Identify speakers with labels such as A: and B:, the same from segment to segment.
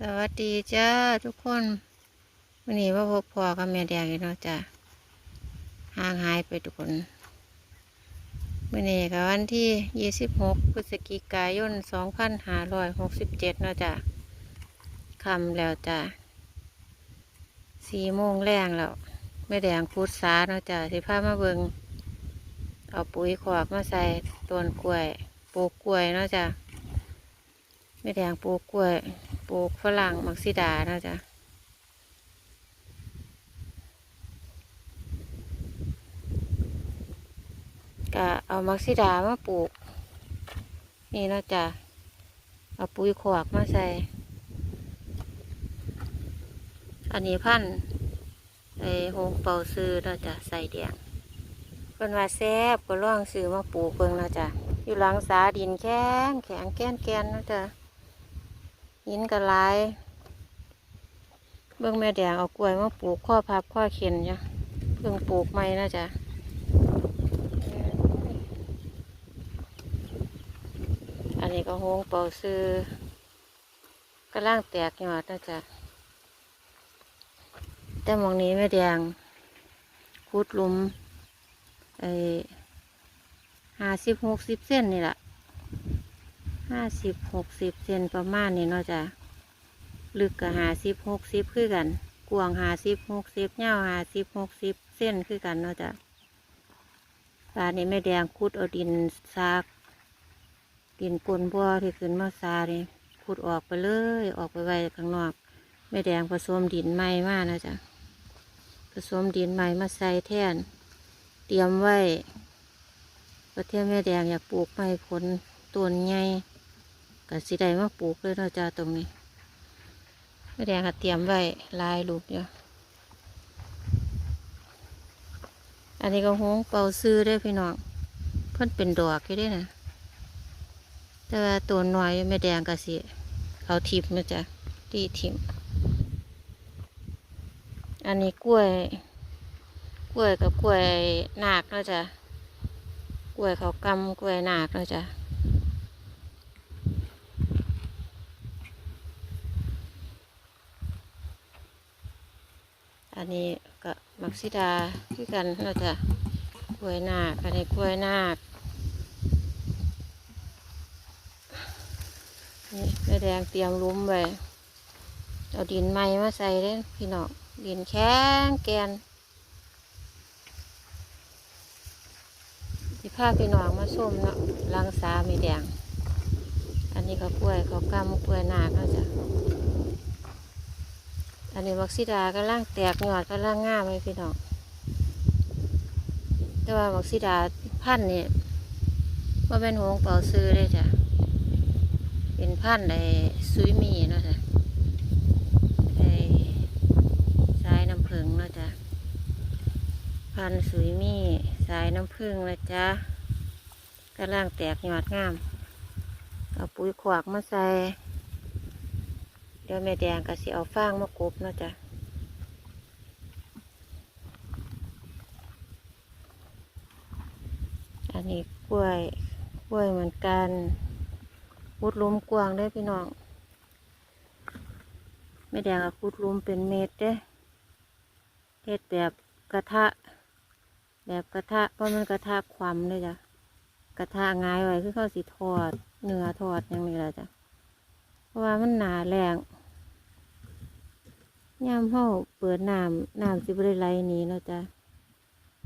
A: สวัสดีจ้าทุกคนวันนี้ว่าพบพ่อกับแม่แดงอีกเนาะจ้ะห่างหายไปทุกคนวันนี้กับวันที่ 26 พฤศจิกายน 2567เนาะจ้ะคำแล้วจ้ะสี่โมงแรงแล้วแม่แดงพูดสาเนาะจ้ะสิพามาเบิงเอาปุ๋ยขวากมาใส่ต้นกล้วยปลูกกล้วยเนาะจ้ะไม่แดงปลูกกล้วย ลูกฝรั่งมักซิดาเนาะจ้ะก็เอามักซิดามาปลูก นี่เนาะจ้ะเอาปุ๋ยขวากมาใส่ อันนี้พันไอโฮงเป่าซื้อเนาะจ้ะใส่แดงเป็นว่าแซบก็ล่องซื้อมาปลูกเบิ่งเนาะจ้ะอยู่หลังสาดินแข็งแข็งแก้นแกนเนาะจ้ะ หินกระลายเบื้องแม่แดงเอากล้วยมาปลูกข้อพับข้อเข็นจ้ะเพิ่งปลูกใหม่นะจ๊ะอันนี้ก็โฮงเป่าซื้อกระล่างแตกยอดนะจ๊ะแต่มองนี้แม่แดงคุดลุมไอห้าสิบหกสิบเส้นนี่แหละ ห้าสิบหกสิบเซนประมาณนี้เนาะจ้ะลึกกับหาสิบหกสิบคือกัน กวางหาสิบหกสิบยาหาสิบหกสิบเส้นคือกันเนาะจ้ะตานี้แม่แดงคุดเอาดินซาก ดินกลนบัวที่ขึ้นมาซาเนี่ยขุดออกไปเลยออกไปไว้ข้างนอก แม่แดงผสมดินใหม่มานะจ๊ะผสมดินใหม่มาใส่แทน เตรียมไว้ประเทศแม่แดงอยากปลูกไม้ผลต้นใหญ่ ก็สิได้มาปลูกเลยเนาะจ้าตรงนี้แม่แดงก็เตรียมไว้ลายลูกอยู่อันนี้ก็หงเป่าซื้อได้พี่น้องเพิ่นเป็นดอกอยู่ด้นะแต่ว่าตัวน้อยแม่แดงก็สิเอาทิพนะจ๊ะตีทิมอันนี้กล้วย กล้วยกับกล้วยหนักนะจ๊ะกล้วยเขากำกล้วยหนักนะจ๊ะ อันนี้ก็มักซิดาคือกันเราจะกล้วยนาคอันนี้กล้วยนาคนี่แม่แดงเตรียมลุ้มไว้เอาดินใหม่มาใส่เด้พี่น้องดินแข็งแกนที่พาพี่น้องมาส้มเนาะลังสามีแดง อันนี้ก็กล้วยเขากำกล้วยนาคเนาจะ อันนี้วักซิดากำลังแตกยอดกำลังง่ามเลยพี่น้องแต่ว่าวักซิดาพันธุ์นี่ว่าเป็นหงเป่าซื้อได้จ้ะเป็นพันธุ์ในซุยมีเนาะจ้ะไอ้สายน้ำผึ้งเนาะจ้ะพันธุ์ซุยมีสายน้ำผึ้งนะจ๊ะกำลังแตกยอดงามเอาปุ๋ยขวากมาใส่ เดี๋ยวแม่แดงก็สิเอาฟางมากบเนาะจ้ะอันนี้กล้วยกล้วยเหมือนกันพุดลุมกวางได้พี่น้องแม่แดงก็พุดลุมเป็นเม็ดเด้เฮ็ดแบบกระทะ แบบกระทะเพราะมันกระทะความเลยจ้ะกระทะงายไว้คือเขาสิทอดเนื้อทอดอย่างนี้แหละจ้ะ ว่ามันหนาแรงยามเฮาเปิดน้ำน้ำสิบได้ไลนี้เนาะจ้ะ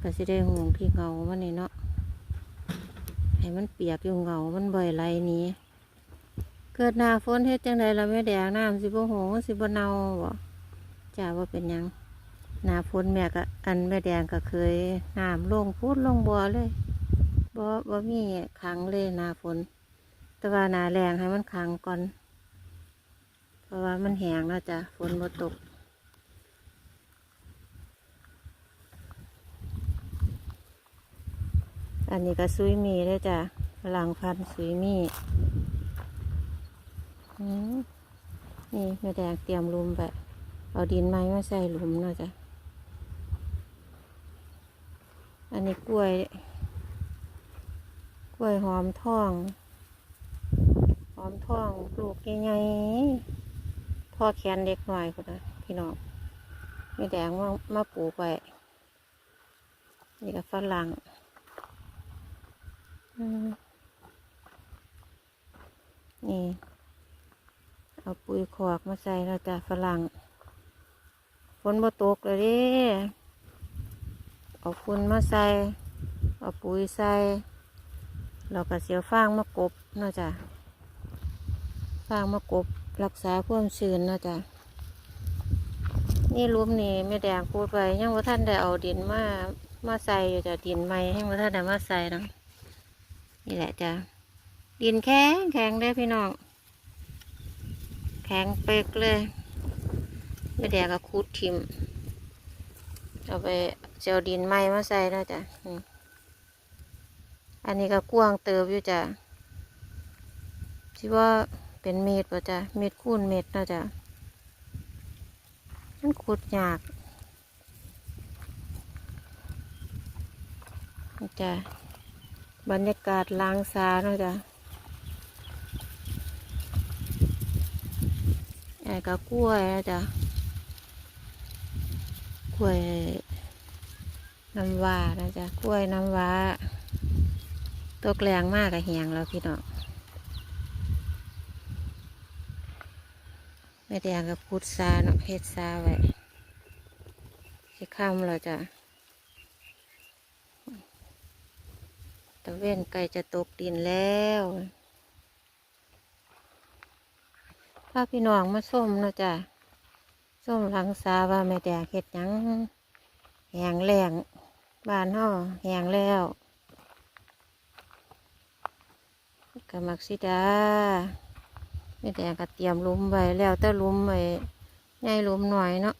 A: ก็สิได้ห่วงที่เงามันนี่เนาะให้มันเปียกอยู่เงามันบ่อยไหลหนี้เกิดหน้าฝนเฮ็ดจังใดเราไม่แดงน้ำสิบ่หงสิบ่เน่าบ่จ้าว่าเป็นยังหน้าฝนแม่ก็อันแม่แดงก็เคยน้ำลงพูดลงบ่อเลยบ่บ่มีขังเลยหน้าฝน แต่ว่าหน้าแรงให้มันขังก่อน ราะว่ามันแห้งแล้วจ้ะฝนบ่ตกอันนี้ก็ซุยมีเลยจ้ะฝรั่งพันธุ์ซุยมีอืมนี่แม่แดงเตรียมลุมไปเอาดินไม้มาใส่หลุมเนาะจ้ะอันนี้กล้วย กล้วยหอมทอง หอมทองปลูกใหญ่ๆ พ่อแขนเล็กหน่อยคนนะพี่น้องไม่แดงมามาปลูกไว้นี่ก็ฝรั่งนี่ เอาปุ๋ยขอกมาใส่แล้วจะฝรั่งฝนบ่ตกเลยเดิเอาฝุ่นมาใส่เอาปุ๋ยใส่เราก็เสียวฟางมากบเนาะจ้ะฟางมากบ รักษาความชื้นนะจ้ะนี่หลุมนี่ไม่แดงพูดไปยังว่าท่านได้เอาดินมามาใส่อยู่จ้ะดินใหม่ให้ว่าท่านได้มาใส่นะนี่แหละจ้ะดินแข็งแข็งได้พี่น้องแข็งเป๊กเลยไม่แดงก็คูดทิมเอาไปเจียวดินใหม่มาใส่นะจ้ะอันนี้ก็กว้างเติบอยู่จ้ะที่ว่า เป็นเม็ดป่ะจ้ะเม็ดคูณเม็ดเนาะจ้ะมันขุดยากจ้ะบรรยากาศล้างสาเนาะจ้ะไอ้ก็กล้วยนะจ้ะกล้วยน้ำว้านะจ๊ะกล้วยน้ำว้าตกแรงมากกับเหียงแล้วพี่น้อง แม่แดงกับพุทซาเนาะเฮ็ดซาไว้สิค่ำเราจะตะเว้นไก่จะตกดินแล้วพาพี่น้องมาส้มเนาะจ้ะส้มหลังซาว่าแม่แดงเฮ็ดหยังแหงแรงบ้านห่อแหงแล้วกะมักสิดา ไม่แต่ก็เตรียมลุมไว้แล้วแต่ลุมไว้ใหญ่ลุมหน่อยเนาะ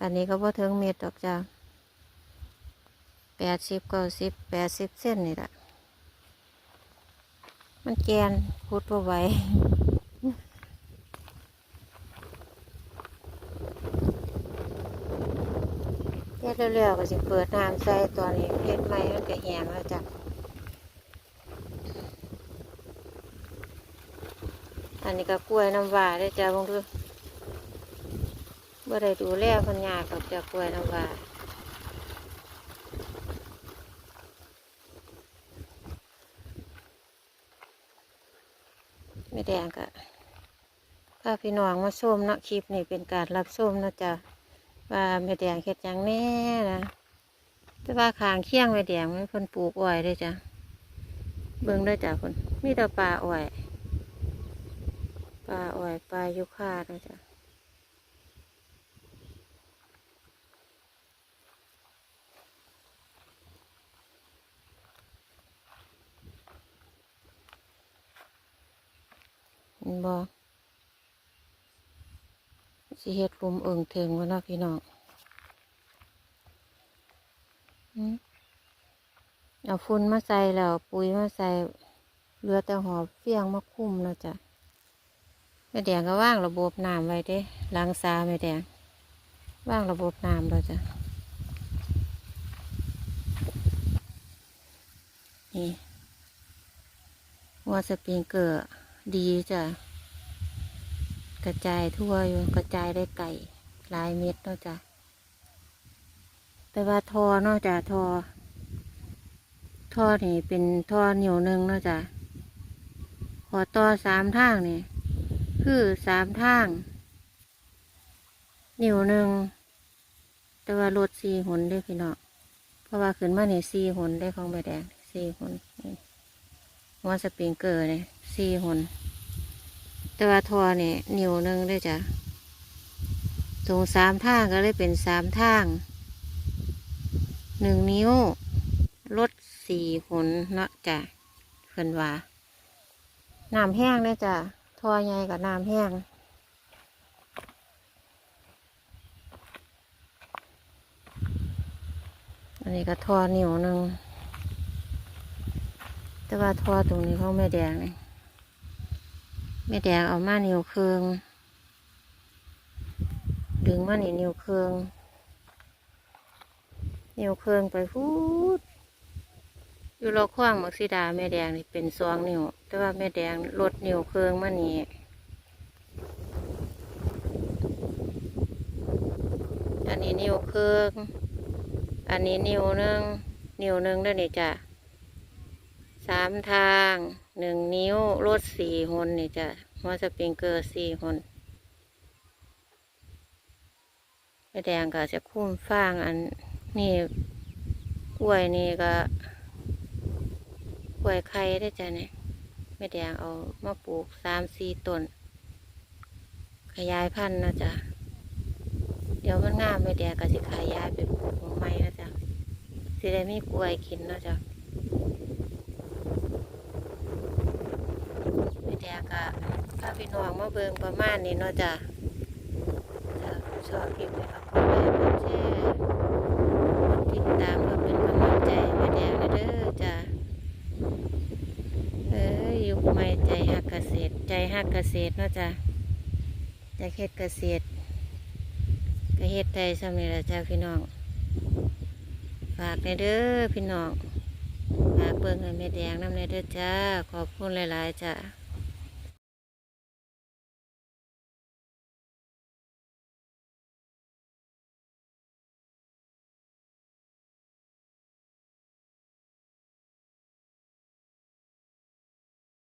A: อันนี้ก็พอถึงเมตรดอกจ้าแปดสิบเก้าสิบแปดสิบเส้นนี่แหละมันแกนพุดว่าไหวแค่เร็วๆก็สิเปิดน้ำใส่ตอนนี้เฮ็ดใหม่มันก็แห้งแล้วจ้ะ อันนี้ก็กล้วยน้ำว้าได้จ้าบางทีบ่อได้ดูแลเพันยากกับจ้ากล้วยน้ำว้าไม่แดงก็พาพี่น้องมาชมเนาะคลิปนี้เป็นการรับชมนะจ้ะว่าไม่แดงเฮ็ดหยังแน่นะแต่ว่าขางเคียงไม่แดงไม่เพิ่นปลูกอ้อยได้จ้ะเบิ่งได้จ้ะคนมีแต่ปลาอ้อย ปลาอ่อยปลายุค่านะจ๊ะเห็นบอสิเฮ็ดลุมเอิงเถิงวะนะพี่น้องอืมเอาฝุ่นมาใส่แล้ว ปุ๋ยมาใส่เหลือแต่หอบเฟี้ยงมาคุ้มแล้วจ้ะ แม่แดงก็ว่างระบบน้ำไว้เด้ล้างซาแม่แดงว่างระบบน้ำเราจะนี่หัวสปริงเกอร์ดีจ้ะกระจายทั่วอยู่กระจายได้ไก่หลายเม็ดเนาะจ้ะแต่ว่าทอเนาะจ้ะทอทอนี่เป็นทอเหนียวหนึ่งเนาะจ้ะขอต่อสามทางนี่ คือสามทาง นิ้วหนึ่ง แต่ว่ารถสี่หนได้พี่น้องเพราะว่าขึ้นมาเนี่ยสี่หนได้ของใบแดงสี่หนนี่หัวสปริงเกอร์เนี่ยสี่หนแต่ว่าทอเนี่ยนิ้วหนึ่งได้จ้ะตรงสามทางก็เลยเป็นสามทางหนึ่งนิ้วรถสี่หนเนาะจ้ะเพิ่นว่าน้ำแห้งเลยจ้ะ ทอใหญ่กับน้ำแห้งอันนี้ก็ทอเนิ้วหนึ่งแต่ว่าทอตรงนี้เขาไม่แดงเลยไม่แดงเอามานิ้วเครืองดึงมานี่นิ้วเครืองเนิ้วเครืองไปพูด อยู่เราคว้างมักซิดาแม่แดงนี่เป็นซองนิ้ว แต่ว่าแม่แดงลดนิ้วเครื่องมานี่อันนี้นิ้วเครื่องอันนี้นิ้วหนึ่งนิ้วหนึ่งได้เนี่ยจ้ะสามทางหนึ่งนิ้วลดสี่หนนี่จ้ะมอวสปริงเกอร์สี่หนแม่แดงก็จะคุ้มฟางอันนี่กล้วยนี่ก็ กล้วยไข่ได้จ้ะเนี่ยแม่แดงเอามาปลูกสามสี่ต้น ขยายพันธุ์นะจ๊ะเดี๋ยวมันงามไม่แดงก็สิขยายไปปลูกของไม้นะจ๊ะสิได้มีกล้วยกินนะจ๊ะไม่แดงก็พาพี่น้องมาเบิ่งประมาณนี้เนาะจ๊ะจะชอบคลิปเลยครับกดไลค์กดแชร์กดติดตามเพื่อเป็นกำลังใจให้แม่แดงเด้อจ้ะ ไม่ใจหักเกษตร ใจหักเกษตรเนาะจ้ะจะเฮ็ดเกษตรก็เฮ็ดใจสำเร็จแล้วจ้าพี่น้อง ฝากในเด้อพี่น้องฝากเปิ้งในเม็ดแดงน้ำในเด้อจ้า ขอบคุณหลาย ๆ จ้า